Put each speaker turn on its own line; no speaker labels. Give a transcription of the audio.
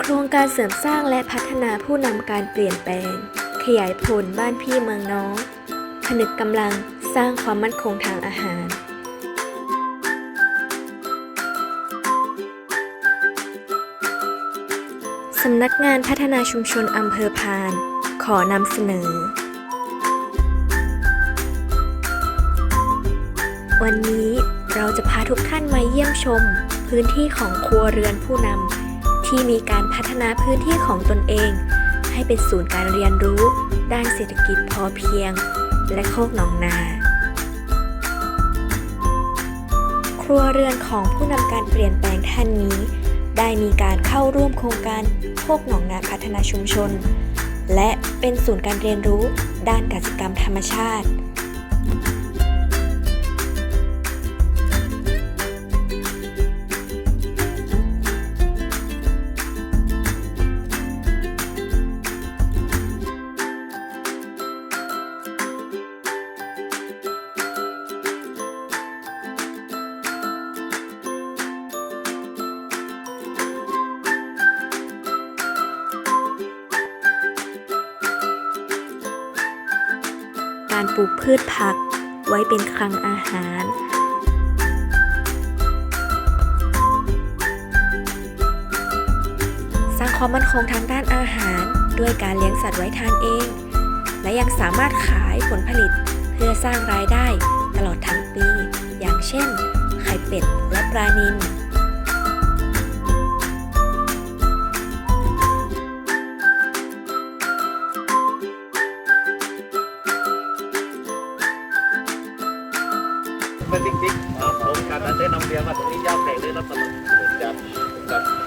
โครงการเสริมสร้างและพัฒนาผู้นำการเปลี่ยนแปลง ขยายผลบ้านพี่เมืองน้องผนึกกำลังสร้างความมั่นคงทางอาหารสำนักงานพัฒนาชุมชนอำเภอพาน ขอนำเสนอ วันนี้เราจะพาทุกท่านมาเยี่ยมชม พื้นที่ของครัวเรือนผู้นำ ที่มีการพัฒนาพื้นที่ของตนเอง ให้เป็นศูนย์การเรียนรู้ ด้านเศรษฐกิจพอเพียง และโคกหนองนา ครัวเรือนของผู้นำการเปลี่ยนแปลงท่านนี้ ได้มีการเข้าร่วมโครงการโคกหนองนาพัฒนาชุมชน และเป็นศูนย์การเรียนรู้ด้านกสิกรรมธรรมชาติ การปลูกพืชผักไว้เป็นคลังอาหาร สร้างความมั่นคงทางด้านอาหาร ด้วยการเลี้ยงสัตว์ไว้ทานเอง และยังสามารถขายผลผลิตเพื่อสร้างรายได้ตลอดทั้งปี อย่างเช่น ไข่เป็ดและปลานิล
จริงๆครับผมการเต้นน้ำเบียร์มาตรงนี้ยาวไข่เลยรับสมัครจัดจัด